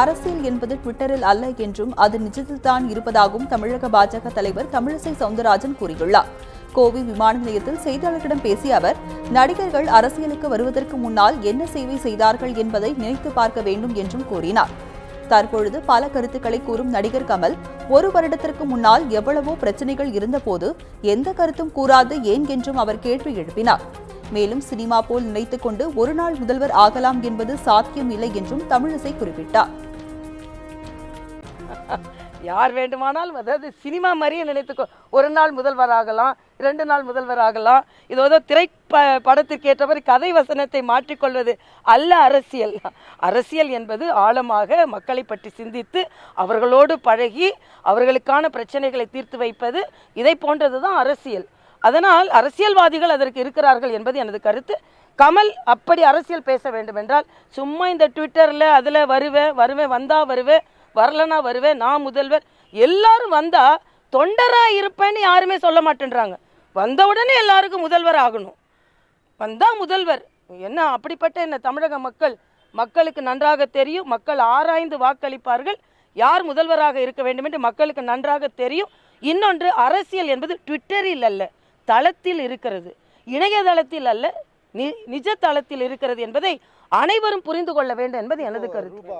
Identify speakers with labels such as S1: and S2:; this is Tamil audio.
S1: அரசியல் என்பது ட்விட்டரில் அல்ல என்றும் அது நிஜத்தில்தான் இருப்பதாகவும் தமிழக பாஜக தலைவர் தமிழிசை சவுந்தரராஜன் கூறியுள்ளார். கோவை விமான நிலையத்தில் செய்தியாளர்களிடம் பேசிய அவர் நடிகர்கள் அரசியலுக்கு வருவதற்கு முன்னால் என்ன சேவை செய்தார்கள் என்பதை நினைத்து பார்க்க வேண்டும் என்றும் கூறினார். தற்பொழுது பல கருத்துக்களை கூறும் நடிகர் கமல் ஒரு வருடத்திற்கு முன்னால் எவ்வளவோ பிரச்சனைகள் இருந்தபோது எந்த கருத்தும் கூறாது ஏன் என்றும் அவர் கேள்வி எழுப்பினார். மேலும் சினிமா போல் நினைத்துக் கொண்டு ஒரு நாள் முதல்வர் ஆகலாம் என்பது சாத்தியம் இல்லை என்றும் தமிழிசை குறிப்பிட்டார்.
S2: யார் வேண்டுமானாலும் அதாவது சினிமா மாதிரியே நினைத்துக்கோ ஒரு நாள் முதல்வர் ஆகலாம் இரண்டு நாள் முதல்வர் ஆகலாம் இது ஏதோ திரை ப- படத்திற்கு ஏற்றபடி கதை வசனத்தை மாற்றிக்கொள்வது அல்ல அரசியல். அரசியல் என்பது ஆழமாக மக்களை பற்றி சிந்தித்து அவர்களோடு பழகி அவர்களுக்கான பிரச்சனைகளை தீர்த்து வைப்பது இதை போன்றது தான் அரசியல். அதனால் அரசியல்வாதிகள் அதற்கு இருக்கிறார்கள் என்பது எனது கருத்து. கமல் அப்படி அரசியல் பேச வேண்டும் என்றால் சும்மா இந்த ட்விட்டரில் அதில் வருவேன் வருவேன் வந்தால் வருவேன் வரலனா வருவேன் நான் முதல்வர் எல்லாரும் வந்தால் தொண்டராக இருப்பேன்னு யாருமே சொல்ல மாட்டேன்றாங்க. வந்த உடனே எல்லாருக்கும் முதல்வர் ஆகணும். வந்தால் முதல்வர். என்ன அப்படிப்பட்ட என்ன தமிழக மக்கள் மக்களுக்கு நன்றாக தெரியும் மக்கள் ஆராய்ந்து வாக்களிப்பார்கள். யார் முதல்வராக இருக்க வேண்டும் என்று மக்களுக்கு நன்றாக தெரியும். இன்னொன்று அரசியல் என்பது ட்விட்டரில் அல்ல. தளத்தில் இருக்கிறது. இணையதளத்தில் அல்ல நி நிஜ தளத்தில் இருக்கிறது என்பதை அனைவரும் புரிந்து கொள்ள வேண்டும் என்பது எனது கருத்து.